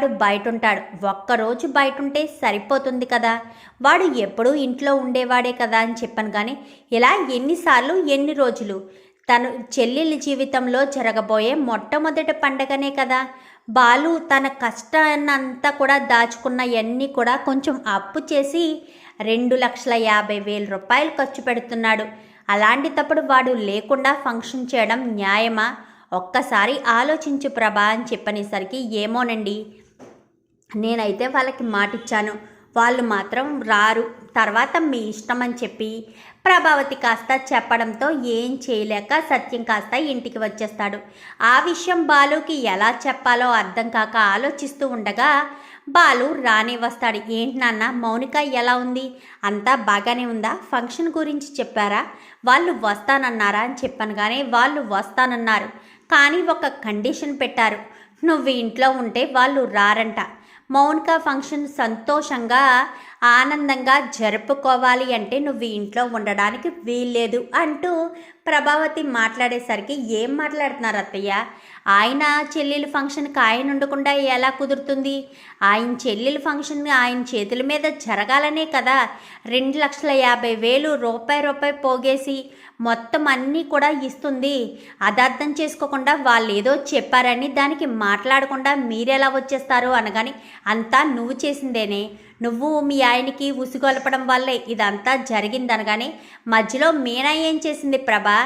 వాడు బయట ఉంటాడు ఒక్కరోజు బయట ఉంటే సరిపోతుంది కదా. వాడు ఎప్పుడూ ఇంట్లో ఉండేవాడే కదా అని చెప్పాను కానీ ఇలా ఎన్నిసార్లు ఎన్ని రోజులు? తను చెల్లెలి జీవితంలో జరగబోయే మొట్టమొదటి పండగనే కదా. బాలు తన కష్టాన్నంతా కూడా దాచుకున్నవన్నీ కూడా కొంచెం అప్పు చేసి రెండు లక్షల యాభై వేల రూపాయలు ఖర్చు పెడుతున్నాడు. అలాంటిటప్పుడు వాడు లేకుండా ఫంక్షన్ చేయడం న్యాయమా? ఒక్కసారి ఆలోచించు ప్రభా అని చెప్పనేసరికి ఏమోనండి? నేనైతే వాళ్ళకి మాటిచ్చాను. వాళ్ళు మాత్రం రారు. తర్వాత మీ ఇష్టం అని చెప్పి ప్రభావతి కాస్త చెప్పడంతో ఏం చేయలేక సత్యం కాస్త ఇంటికి వచ్చేస్తాడు. ఆ విషయం బాలుకి ఎలా చెప్పాలో అర్థం కాక ఆలోచిస్తూ ఉండగా బాలు రానే వస్తాడు. ఏంటి నాన్న మౌనిక ఎలా ఉంది? అంతా బాగానే ఉందా? ఫంక్షన్ గురించి చెప్పారా? వాళ్ళు వస్తానన్నారా? అని చెప్పాను కానీ వాళ్ళు వస్తానన్నారు. కానీ ఒక కండిషన్ పెట్టారు. నువ్వు ఇంట్లో ఉంటే వాళ్ళు రారంట. మౌనిక ఫంక్షన్ సంతోషంగా ఆనందంగా జరుపుకోవాలి అంటే నువ్వు ఇంట్లో ఉండడానికి వీల్లేదు అంటూ ప్రభావతి మాట్లాడేసరికి ఏం మాట్లాడుతున్నారు అత్తయ్య? ఆయన చెల్లెలు ఫంక్షన్కి ఆయన ఉండకుండా ఎలా కుదురుతుంది? ఆయన చెల్లెలు ఫంక్షన్ ఆయన చేతుల మీద జరగాలనే కదా. రెండు లక్షల యాభై వేలు రూపాయి రూపాయి పోగేసి మొత్తం అన్నీ కూడా ఇస్తుంది. అది అర్థం చేసుకోకుండా వాళ్ళు ఏదో చెప్పారని దానికి మాట్లాడకుండా మీరెలా వచ్చేస్తారు అనగాని అంతా నువ్వు చేసిందేనే. నువ్వు మీ ఆయనకి ఉసిగొలపడం వల్లే ఇదంతా జరిగిందనగానే మధ్యలో మీనా ఏం చేసింది ప్రభా?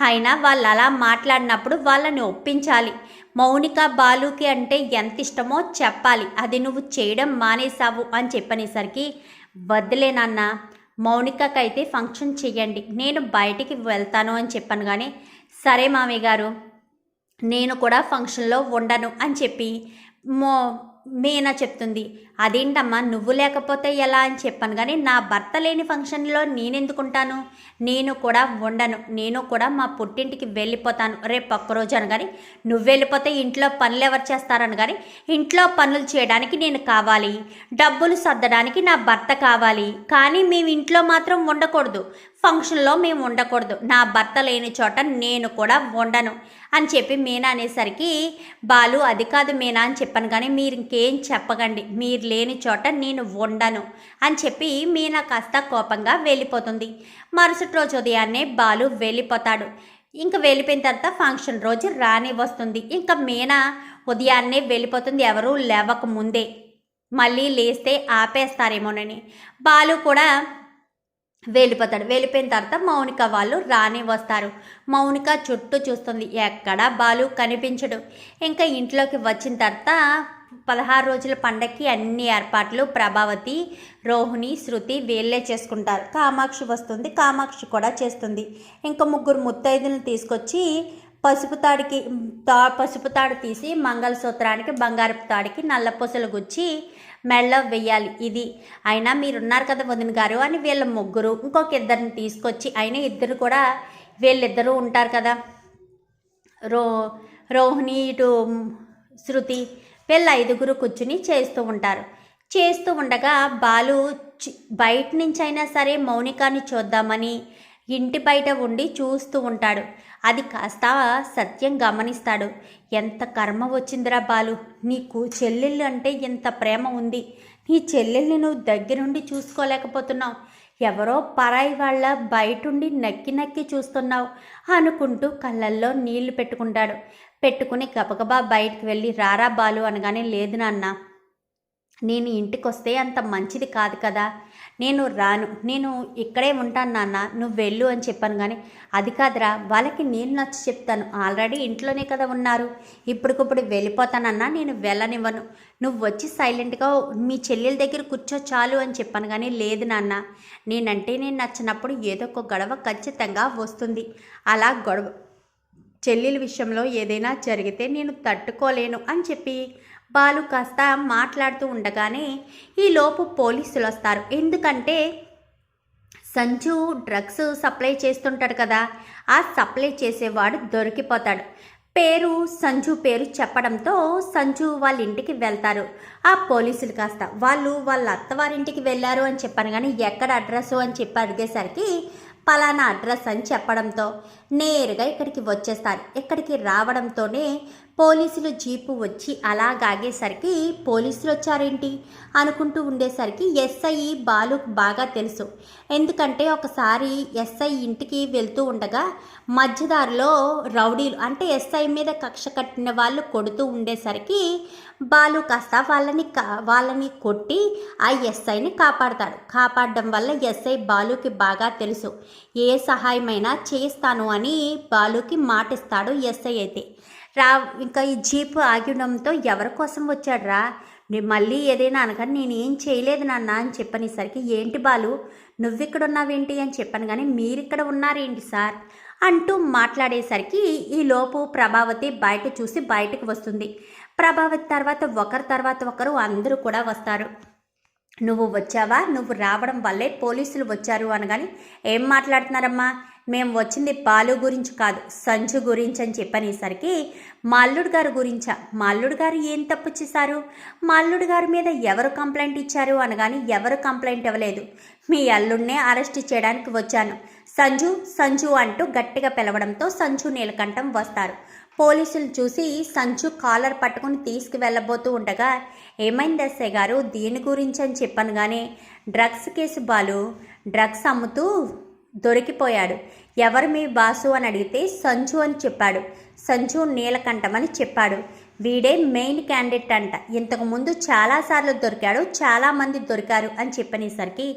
అయినా వాళ్ళు అలా మాట్లాడినప్పుడు వాళ్ళని ఒప్పించాలి. మౌనిక బాలుకి అంటే ఎంత ఇష్టమో చెప్పాలి. అది నువ్వు చేయడం మానేశావు అని చెప్పనేసరికి వద్దులేనన్నా మౌనికకైతే ఫంక్షన్ చెయ్యండి. నేను బయటికి వెళ్తాను అని చెప్పాను కానీ సరే మామయ్య గారు నేను కూడా ఫంక్షన్లో ఉండను అని చెప్పి మో మీనా చెప్తుంది. అదేంటమ్మా నువ్వు లేకపోతే ఎలా? అని చెప్పాను. కానీ నా భర్త లేని ఫంక్షన్లో నేనెందుకుంటాను? నేను కూడా ఉండను. నేను కూడా మా పుట్టింటికి వెళ్ళిపోతాను. రేపు ఒక్కరోజు అనగాని నువ్వు వెళ్ళిపోతే ఇంట్లో పనులు ఎవరు చేస్తారని కానీ ఇంట్లో పనులు చేయడానికి నేను కావాలి. డబ్బులు సర్దడానికి నా భర్త కావాలి. కానీ మేము ఇంట్లో మాత్రం ఉండకూడదు. ఫంక్షన్లో మేము ఉండకూడదు. నా భర్త లేని చోట నేను కూడా ఉండను. అని చెప్పి మీనా అనేసరికి బాలు అది కాదు మీనా అని చెప్పాను కానీ మీరు ఇంకేం చెప్పకండి. మీరు లేని చోట నేను ఉండను అని చెప్పి మీనా కాస్త కోపంగా వెళ్ళిపోతుంది. మరుసటి రోజు ఉదయాన్నే బాలు వెళ్ళిపోతాడు. ఇంకా వెళ్ళిపోయిన తర్వాత ఫంక్షన్ రోజు రాని వస్తుంది ఇంకా మీనా ఉదయాన్నే వెళ్ళిపోతుంది. ఎవరూ లేవక ముందే. మళ్ళీ లేస్తే ఆపేస్తారేమోనని. బాలు కూడా వెళ్ళిపోతాడు. వెళ్ళిపోయిన తర్వాత మౌనిక వాళ్ళు రాని వస్తారు. మౌనిక చుట్టూ చూస్తుంది. ఎక్కడా బాలు కనిపించడు. ఇంకా ఇంట్లోకి వచ్చిన తర్వాత పదహారు రోజుల పండగకి అన్ని ఏర్పాట్లు ప్రభావతి రోహిణి శృతి వీళ్ళే చేసుకుంటారు. కామాక్షి వస్తుంది. కామాక్షి కూడా చేస్తుంది. ఇంకా ముగ్గురు ముత్తైదులను తీసుకొచ్చి పసుపు తాడికి తా పసుపు తాడు తీసి మంగళసూత్రానికి బంగారపు తాడికి నల్ల పొసలు గుచ్చి మెళ్ళ వెయ్యాలి. ఇది అయినా మీరున్నారు కదా వదిన గారు అని వీళ్ళ ముగ్గురు ఇంకొక ఇద్దరిని తీసుకొచ్చి అయినా ఇద్దరు కూడా వీళ్ళిద్దరూ ఉంటారు కదా. రో రోహిణి ఇటు శృతి వీళ్ళ ఐదుగురు కూర్చుని చేస్తూ ఉంటారు. చేస్తూ ఉండగా బాలు చి- బయట నుంచి అయినా సరే మౌనికాని చూద్దామని ఇంటి బయట ఉండి చూస్తూ ఉంటాడు. అది కాస్త సత్యం గమనిస్తాడు. ఎంత కర్మ వచ్చిందిరా బాలు? నీకు చెల్లెళ్ళు అంటే ఎంత ప్రేమ ఉంది? నీ చెల్లెల్ని నువ్వు దగ్గరుండి చూసుకోలేకపోతున్నావు. ఎవరో పరాయి వాళ్ళ బయటుండి నక్కి నక్కి చూస్తున్నావు అనుకుంటూ కళ్ళల్లో నీళ్ళు పెట్టుకుంటాడు. పెట్టుకుని గబగబా బయటికి వెళ్ళి రారా బాలు అనగానే లేదు నాన్న నేను ఇంటికొస్తే అంత మంచిది కాదు కదా. నేను రాను. నేను ఇక్కడే ఉంటాను నాన్న. నువ్వు వెళ్ళు అని చెప్పాను కానీ అది కాదురా. వాళ్ళకి నేను నచ్చి చెప్తాను. ఆల్రెడీ ఇంట్లోనే కదా ఉన్నారు. ఇప్పటికప్పుడు వెళ్ళిపోతానన్నా నేను వెళ్ళనివ్వను. నువ్వు వచ్చి సైలెంట్గా మీ చెల్లెల దగ్గర కూర్చో చాలు అని చెప్పాను కానీ లేదు నాన్న. నేనంటే నేను నచ్చినప్పుడు ఏదో ఒక గొడవ ఖచ్చితంగా వస్తుంది. అలా గొడవ చెల్లెల విషయంలో ఏదైనా జరిగితే నేను తట్టుకోలేను అని చెప్పి బాలు కాస్త మాట్లాడుతూ ఉండగానే ఈలోపు పోలీసులు వస్తారు ఎందుకంటే సంజు డ్రగ్స్ సప్లై చేస్తుంటాడు కదా ఆ సప్లై చేసేవాడు దొరికిపోతాడు. పేరు సంజు పేరు చెప్పడంతో సంజు వాళ్ళ ఇంటికి వెళ్తారు. ఆ పోలీసులు కాస్త వాళ్ళు వాళ్ళ అత్తవారింటికి వెళ్ళారు అని చెప్పాను కానీ ఎక్కడ అడ్రస్ అని చెప్పి అడిగేసరికి పలానా అడ్రస్ అని చెప్పడంతో నేరుగా ఇక్కడికి వచ్చేస్తారు. ఇక్కడికి రావడంతోనే పోలీసులు జీపు వచ్చి అలాగాగేసరికి పోలీసులు వచ్చారేంటి అనుకుంటూ ఉండేసరికి ఎస్ఐ బాలుకు బాగా తెలుసు. ఎందుకంటే ఒకసారి ఎస్ఐ ఇంటికి వెళ్తూ ఉండగా మధ్యదారిలో రౌడీలు అంటే ఎస్ఐ మీద కక్ష కట్టిన వాళ్ళు కొడుతూ ఉండేసరికి బాలు కాస్త వాళ్ళని కా- వాళ్ళని కొట్టి ఆ ఎస్ఐని కాపాడతాడు. కాపాడడం వల్ల ఎస్ఐ బాలుకి బాగా తెలుసు. ఏ సహాయమైనా చేస్తాను అని బాలుకి మాటిస్తాడు ఎస్ఐ అయితే. రా ఇంకా ఈ జీపు ఆగిడంతో ఎవరి కోసం వచ్చాడురా? నేను మళ్ళీ ఏదైనా అనగానే నేను ఏం చేయలేదు నాన్న అని చెప్పనేసరికి ఏంటి బాలు నువ్విక్కడ ఉన్నావేంటి అని చెప్పాను కానీ మీరిక్కడ ఉన్నారేంటి సార్? అంటూ మాట్లాడేసరికి ఈ లోపు ప్రభావతి బయట చూసి బయటకు వస్తుంది. ప్రభావతి తర్వాత ఒకరి తర్వాత ఒకరు అందరూ కూడా వస్తారు. నువ్వు వచ్చావా? నువ్వు రావడం వల్లే పోలీసులు వచ్చారు అనగాని ఏం మాట్లాడుతున్నారమ్మా? మేము వచ్చింది బాలు గురించి కాదు సంచు గురించి అని చెప్పనేసరికి మల్లుడు గారు గురించా? మల్లుడు గారు ఏం తప్పు చేశారు? మల్లుడు గారి మీద ఎవరు కంప్లైంట్ ఇచ్చారు అనగాని ఎవరు కంప్లైంట్ ఇవ్వలేదు. మీ అల్లుడినే అరెస్ట్ చేయడానికి వచ్చాను. సంజు సంజు అంటూ గట్టిగా పిలవడంతో సంజు నీలకంఠం వస్తారు. పోలీసులు చూసి సంచు కాలర్ పట్టుకుని తీసుకువెళ్ళబోతూ ఉండగా ఏమైంది ఎస్ఐ గారు? దీని గురించి అని చెప్పాను కానీ డ్రగ్స్ కేసు బాలు డ్రగ్స్ అమ్ముతూ దొరికిపోయాడు. ఎవరు మీ బాసు అని అడిగితే సంచు అని చెప్పాడు. సంచు నీలకంఠం అని చెప్పాడు. వీడే మెయిన్ క్యాండిడేట్ అంట. ఇంతకుముందు చాలాసార్లు దొరికాడు చాలామంది దొరికారు అని చెప్పనేసరికి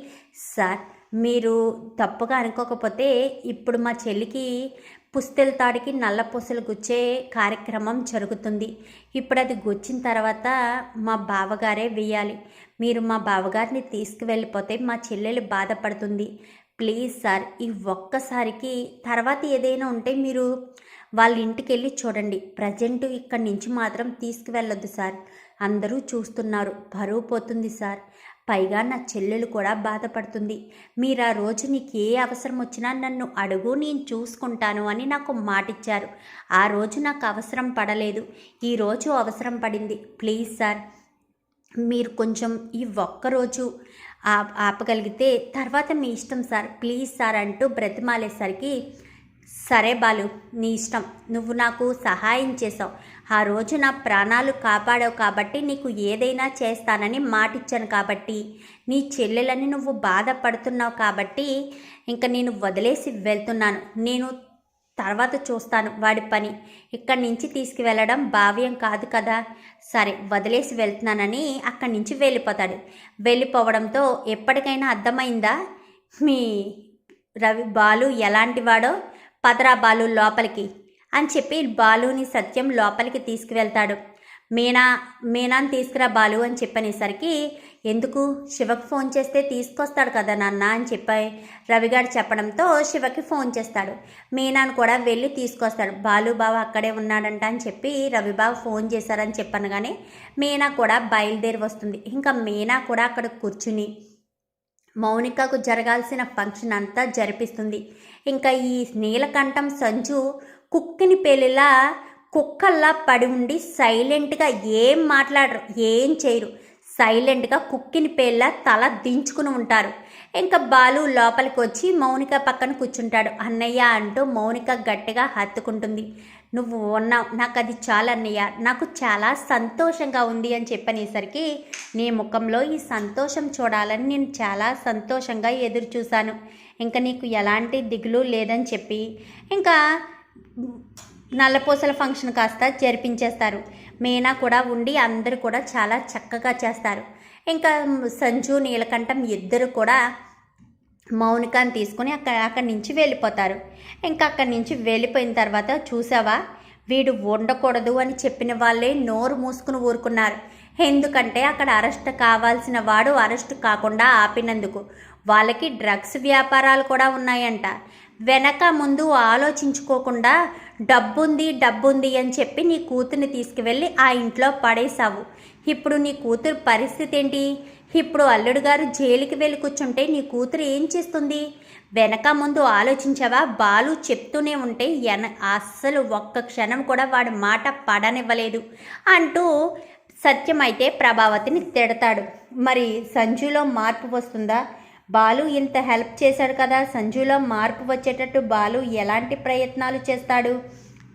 సార్ మీరు తప్పుగా అనుకోకపోతే ఇప్పుడు మా చెల్లికి పుస్తెల తాడికి నల్ల పూసలు గుచ్చే కార్యక్రమం జరుగుతుంది. ఇప్పుడు అది గుచ్చిన తర్వాత మా బావగారే వేయాలి మీరు మా బావగారిని తీసుకువెళ్ళిపోతే మా చెల్లెలు బాధపడుతుంది. ప్లీజ్ సార్ ఈ ఒక్కసారికి తర్వాత ఏదైనా ఉంటే మీరు వాళ్ళ ఇంటికి వెళ్ళి చూడండి. ప్రజెంట్ ఇక్కడి నుంచి మాత్రం తీసుకువెళ్ళొద్దు సార్. అందరూ చూస్తున్నారు. బరువు పోతుంది సార్. పైగా నా చెల్లెలు కూడా బాధపడుతుంది. మీరు ఆ రోజు నీకు ఏ అవసరం వచ్చినా నన్ను అడుగు నేను చూసుకుంటాను అని నాకు మాటిచ్చారు. ఆ రోజు నాకు అవసరం పడలేదు. ఈ రోజు అవసరం పడింది. ప్లీజ్ సార్ మీరు కొంచెం ఈ ఒక్కరోజు ఆ- ఆపగలిగితే తర్వాత మీ ఇష్టం సార్ ప్లీజ్ సార్ అంటూ బ్రతిమాలేసరికి సరే బాలు నీ ఇష్టం. నువ్వు నాకు సహాయం చేసావు ఆ రోజు నా ప్రాణాలు కాపాడావు కాబట్టి నీకు ఏదైనా చేస్తానని మాటిచ్చాను కాబట్టి నీ చెల్లెలని నువ్వు బాధపడుతున్నావు కాబట్టి ఇంకా నేను వదిలేసి వెళ్తున్నాను. నేను తర్వాత చూస్తాను వాడి పని. ఇక్కడి నుంచి తీసుకువెళ్ళడం భావ్యం కాదు కదా. సరే వదిలేసి వెళ్తున్నానని అక్కడి నుంచి వెళ్ళిపోతాడు. వెళ్ళిపోవడంతో ఎప్పటికైనా అర్థమైందా? మీ రవి బాలు ఎలాంటి వాడో? పదరా బాలు లోపలికి అని చెప్పి బాలుని సత్యం లోపలికి తీసుకువెళ్తాడు. మీనా మీనాని తీసుకురా బాలు అని చెప్పనేసరికి ఎందుకు? శివకు ఫోన్ చేస్తే తీసుకొస్తాడు కదా నాన్న అని చెప్పి రవిగారు చెప్పడంతో శివకి ఫోన్ చేస్తాడు. మీనాను కూడా వెళ్ళి తీసుకొస్తాడు. బాలుబావ అక్కడే ఉన్నాడంట అని చెప్పి రవిబావ ఫోన్ చేశారని చెప్పాను కానీ మీనా కూడా బయలుదేరి వస్తుంది. ఇంకా మీనా కూడా అక్కడ కూర్చుని మౌనికకు జరగాల్సిన ఫంక్షన్ అంతా జరిపిస్తుంది. ఇంకా ఈ నీలకంఠం సంజు కుక్కిని పెళ్ళిలా కుక్కల్లా పడి ఉండి సైలెంట్గా ఏం మాట్లాడరు ఏం చేయరు. సైలెంట్గా కుక్కిని పేళ్ళ తల దించుకుని ఉంటారు. ఇంకా బాలు లోపలికి వచ్చి మౌనిక పక్కన కూర్చుంటాడు. అన్నయ్య అంటూ మౌనిక గట్టిగా హత్తుకుంటుంది. నువ్వు ఉన్నావు. నాకు అది చాలా అన్నయ్య. నాకు చాలా సంతోషంగా ఉంది అని చెప్పనేసరికి నీ ముఖంలో ఈ సంతోషం చూడాలని నేను చాలా సంతోషంగా ఎదురు చూశాను. ఇంకా నీకు ఎలాంటి దిగులు లేదని చెప్పి ఇంకా నల్లపూసల ఫంక్షన్ కాస్త జరిపించేస్తారు. మీనా కూడా ఉండి అందరూ కూడా చాలా చక్కగా చేస్తారు. ఇంకా సంజు నీలకంఠం ఇద్దరు కూడా మౌనికాన్ని తీసుకుని అక్కడ అక్కడి నుంచి వెళ్ళిపోతారు. ఇంకా అక్కడి నుంచి వెళ్ళిపోయిన తర్వాత చూసావా? వీడు ఉండకూడదు అని చెప్పిన వాళ్ళే నోరు మూసుకుని ఊరుకున్నారు. ఎందుకంటే అక్కడ అరెస్ట్ కావాల్సిన వాడు అరెస్ట్ కాకుండా ఆపినందుకు. వాళ్ళకి డ్రగ్స్ వ్యాపారాలు కూడా ఉన్నాయంట. వెనక ముందు ఆలోచించుకోకుండా డబ్బుంది డబ్బుంది అని చెప్పి నీ కూతుర్ని తీసుకువెళ్ళి ఆ ఇంట్లో పడేశావు. ఇప్పుడు నీ కూతురు పరిస్థితి ఏంటి? ఇప్పుడు అల్లుడు గారు జైలుకి వెళ్ళి కూర్చుంటే నీ కూతురు ఏం చేస్తుంది? వెనక ముందు ఆలోచించావా? బాలు చెప్తూనే ఉంటే ఎన అస్సలు ఒక్క క్షణం కూడా వాడి మాట పడనివ్వలేదు అంటూ సత్యం అయితే ప్రభావతిని తిడతాడు. మరి సంజులో మార్పు వస్తుందా? బాలు ఇంత హెల్ప్ చేశాడు కదా సంజులో మార్పు వచ్చేటట్టు బాలు ఎలాంటి ప్రయత్నాలు చేస్తాడు?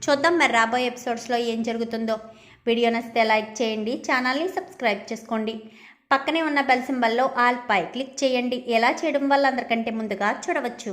చూద్దాం మరి రాబోయే ఎపిసోడ్స్లో ఏం జరుగుతుందో. వీడియో నచ్చితే లైక్ చేయండి ఛానల్ని సబ్స్క్రైబ్ చేసుకోండి. పక్కనే ఉన్న బెల్ సింబల్లో ఆల్ పై క్లిక్ చేయండి. ఎలా చేయడం వల్ల అందరికంటే ముందుగా చూడవచ్చు.